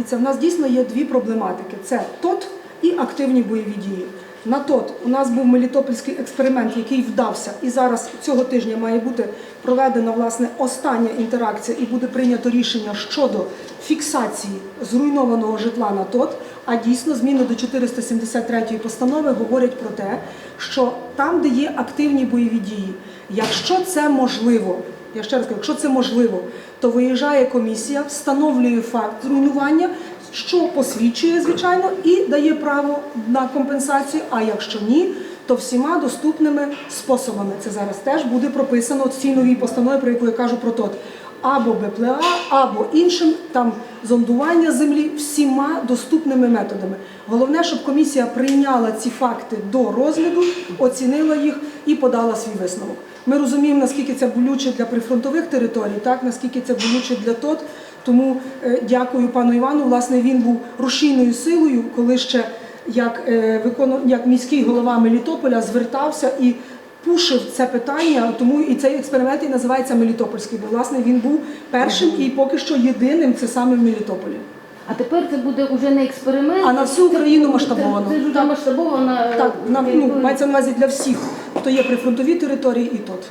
Дивіться, в нас дійсно є дві проблематики: це ТОТ і активні бойові дії. На ТОТ у нас був мелітопольський експеримент, який вдався, і зараз цього тижня має бути проведена власне остання інтеракція, і буде прийнято рішення щодо фіксації зруйнованого житла на ТОТ. А дійсно зміни до 473 постанови говорять про те, що там, де є активні бойові дії, якщо це можливо, я ще раз кажу, якщо це можливо, то виїжджає комісія, встановлює факт руйнування, що посвідчує, звичайно, і дає право на компенсацію. А якщо ні, то всіма доступними способами. Це зараз теж буде прописано в цій новій постанові, про яку я кажу про ТОТ. Або БПЛА, або іншим там зондування землі всіма доступними методами. Головне, щоб комісія прийняла ці факти до розгляду, оцінила їх і подала свій висновок. Ми розуміємо, наскільки це болюче для прифронтових територій, так наскільки це болюче для ТОТ. Тому е, дякую пану Івану. Власне, він був рушійною силою, коли ще як, е, як міський голова Мелітополя звертався і пушив це питання. Тому і цей експеримент і називається Мелітопольський. Бо власне він був першим і поки що єдиним це саме в Мелітополі. А тепер це буде вже не експеримент. А на всю Україну Україну це- масштабовано. Це, ж вже масштабовано. Так, на, ну, мається на увазі для всіх, хто є прифронтові території і ТОТ.